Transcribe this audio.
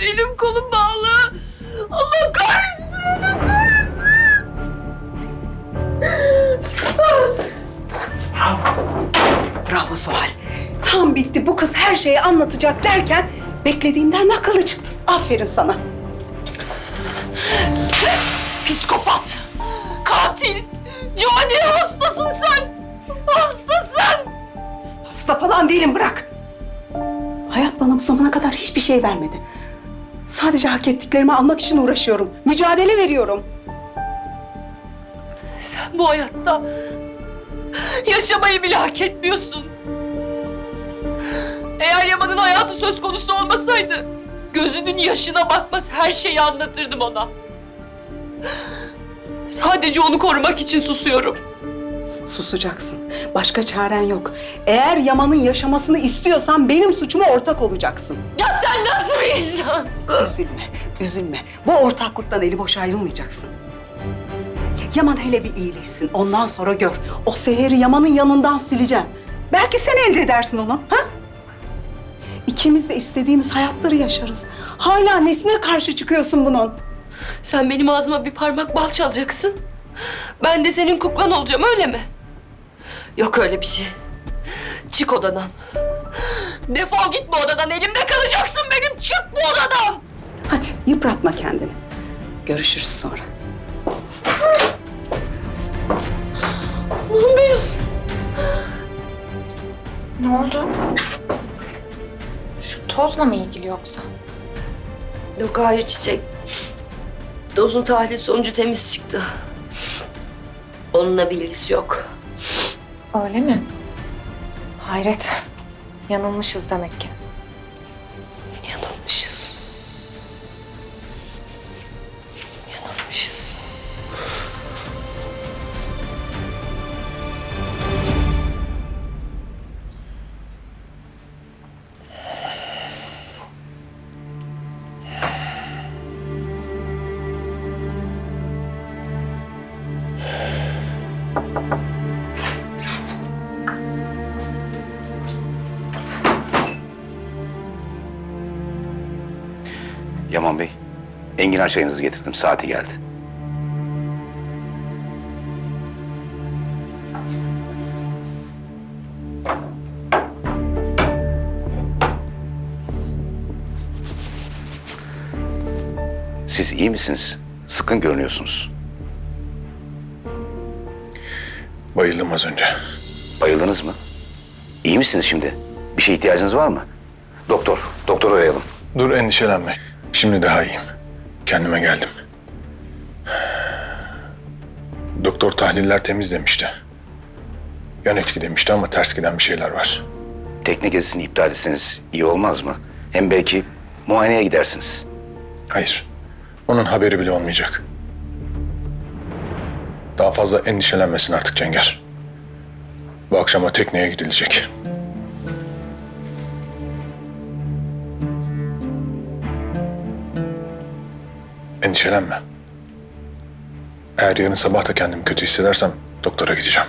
Elim kolum bağlı. Allah kahretsin Allah kahretsin. Bravo Suhal. Tam bitti bu kız her şeyi anlatacak derken beklediğimden akıllı çıktın. Aferin sana. Psikopat. Katil. Cani hastasın sen. Hastasın. Hasta falan değilim bırak. Bana bu zamana kadar hiçbir şey vermedi. Sadece hak ettiklerimi almak için uğraşıyorum. Mücadele veriyorum. Sen bu hayatta yaşamayı bile hak etmiyorsun. Eğer Yaman'ın hayatı söz konusu olmasaydı gözünün yaşına bakmaz her şeyi anlatırdım ona. Sadece onu korumak için susuyorum. Susacaksın. Başka çaren yok. Eğer Yaman'ın yaşamasını istiyorsan benim suçuma ortak olacaksın. Ya sen nasıl bir insansın? Üzülme, üzülme. Bu ortaklıktan eli boş ayrılmayacaksın. Yaman hele bir iyileşsin. Ondan sonra gör. O seheri Yaman'ın yanından sileceğim. Belki sen elde edersin onu. Ha? İkimiz de istediğimiz hayatları yaşarız. Hala nesine karşı çıkıyorsun bunun? Sen benim ağzıma bir parmak bal çalacaksın. Ben de senin kuklan olacağım öyle mi? Yok öyle bir şey. Çık odadan. Defol git bu odadan. Elimde kalacaksın benim. Çık bu odadan. Hadi yıpratma kendini. Görüşürüz sonra. Allah'ım benim. Ne oldu? Şu tozla mı ilgili yoksa? Yok hayır çiçek. Dozun tahlil sonucu temiz çıktı. Onunla bir ilgisi yok. Öyle mi? Hayret. Yanılmışız demek ki. Yanılmışız. Yanılmışız. Yaman Bey, enginar çayınızı getirdim. Saati geldi. Siz iyi misiniz? Sıkın görünüyorsunuz. Bayıldım az önce. Bayıldınız mı? İyi misiniz şimdi? Bir şeye ihtiyacınız var mı? Doktor, doktor arayalım. Dur endişelenme. Şimdi daha iyiyim. Kendime geldim. Doktor tahliller temiz demişti. Yan etki demişti ama ters giden bir şeyler var. Tekne gezisini iptal etseniz iyi olmaz mı? Hem belki muayeneye gidersiniz. Hayır. Onun haberi bile olmayacak. Daha fazla endişelenmesin artık Cengar. Bu akşama tekneye gidilecek. Endişelenme. Eğer yarın sabah da kendimi kötü hissedersem doktora gideceğim.